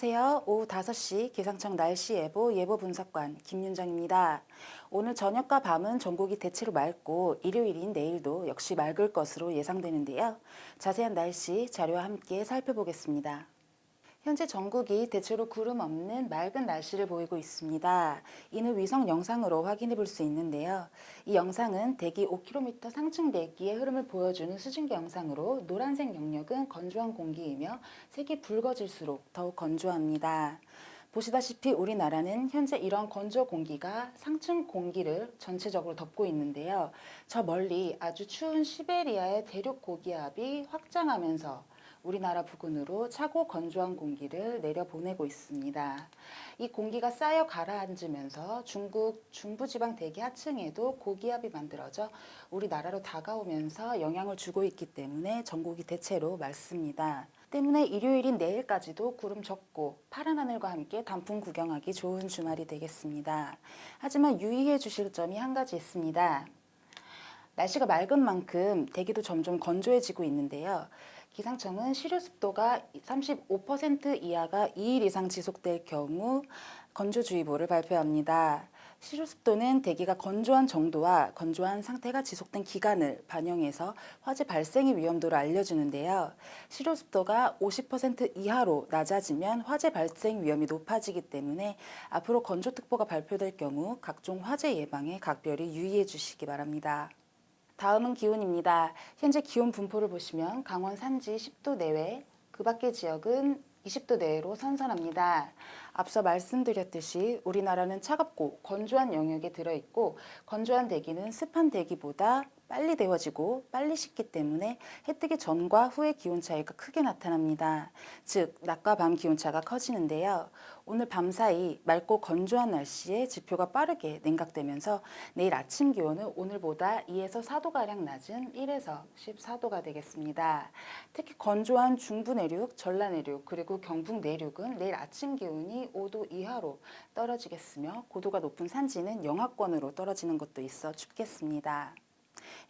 안녕하세요. 오후 5시 기상청 날씨 예보 예보 분석관 김윤정입니다. 오늘 저녁과 밤은 전국이 대체로 맑고 일요일인 내일도 역시 맑을 것으로 예상되는데요. 자세한 날씨 자료와 함께 살펴보겠습니다. 현재 전국이 대체로 구름 없는 맑은 날씨를 보이고 있습니다. 이는 위성 영상으로 확인해 볼 수 있는데요. 이 영상은 대기 5km 상층 대기의 흐름을 보여주는 수증기 영상으로 노란색 영역은 건조한 공기이며 색이 붉어질수록 더욱 건조합니다. 보시다시피 우리나라는 현재 이런 건조 공기가 상층 공기를 전체적으로 덮고 있는데요. 저 멀리 아주 추운 시베리아의 대륙 고기압이 확장하면서 우리나라 부근으로 차고 건조한 공기를 내려보내고 있습니다. 이 공기가 쌓여 가라앉으면서 중국 중부지방 대기 하층에도 고기압이 만들어져 우리나라로 다가오면서 영향을 주고 있기 때문에 전국이 대체로 맑습니다. 때문에 일요일인 내일까지도 구름 적고 파란 하늘과 함께 단풍 구경하기 좋은 주말이 되겠습니다. 하지만 유의해 주실 점이 한 가지 있습니다. 날씨가 맑은 만큼 대기도 점점 건조해지고 있는데요. 기상청은 시료 습도가 35% 이하가 2일 이상 지속될 경우 건조주의보를 발표합니다. 시료 습도는 대기가 건조한 정도와 건조한 상태가 지속된 기간을 반영해서 화재 발생의 위험도를 알려주는데요. 시료 습도가 50% 이하로 낮아지면 화재 발생 위험이 높아지기 때문에 앞으로 건조특보가 발표될 경우 각종 화재 예방에 각별히 유의해 주시기 바랍니다. 다음은 기온입니다. 현재 기온 분포를 보시면 강원 산지 10도 내외, 그 밖의 지역은 20도 내외로 선선합니다. 앞서 말씀드렸듯이 우리나라는 차갑고 건조한 영역에 들어있고 건조한 대기는 습한 대기보다 빨리 데워지고 빨리 식기 때문에 해 뜨기 전과 후의 기온 차이가 크게 나타납니다. 즉, 낮과 밤 기온 차가 커지는데요. 오늘 밤 사이 맑고 건조한 날씨에 지표가 빠르게 냉각되면서 내일 아침 기온은 오늘보다 2에서 4도가량 낮은 1에서 14도가 되겠습니다. 특히 건조한 중부 내륙, 전라 내륙, 그리고 경북 내륙은 내일 아침 기온이 5도 이하로 떨어지겠으며 고도가 높은 산지는 영하권으로 떨어지는 것도 있어 춥겠습니다.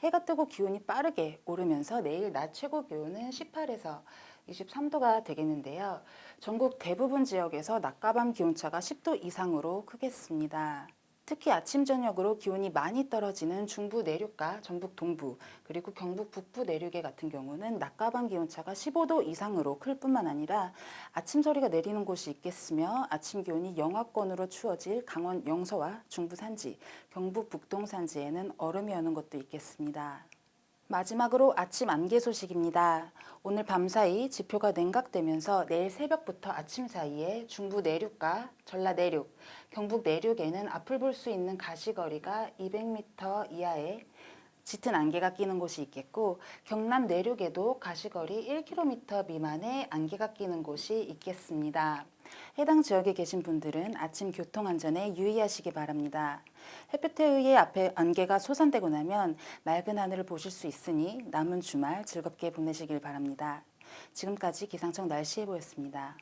해가 뜨고 기온이 빠르게 오르면서 내일 낮 최고 기온은 18에서 23도가 되겠는데요. 전국 대부분 지역에서 낮과 밤 기온차가 10도 이상으로 크겠습니다. 특히 아침 저녁으로 기온이 많이 떨어지는 중부 내륙과 전북 동부 그리고 경북 북부 내륙에 같은 경우는 밤 기온차가 15도 이상으로 클 뿐만 아니라 아침 서리가 내리는 곳이 있겠으며 아침 기온이 영하권으로 추워질 강원 영서와 중부 산지, 경북 북동 산지에는 얼음이 오는 곳도 있겠습니다. 마지막으로 아침 안개 소식입니다. 오늘 밤사이 지표가 냉각되면서 내일 새벽부터 아침 사이에 중부 내륙과 전라 내륙, 경북 내륙에는 앞을 볼 수 있는 가시거리가 200m 이하의 짙은 안개가 끼는 곳이 있겠고 경남 내륙에도 가시거리 1km 미만의 안개가 끼는 곳이 있겠습니다. 해당 지역에 계신 분들은 아침 교통 안전에 유의하시기 바랍니다. 햇볕에 의해 앞에 안개가 솟아되고 나면 맑은 하늘을 보실 수 있으니 남은 주말 즐겁게 보내시길 바랍니다. 지금까지 기상청 날씨 예보였습니다.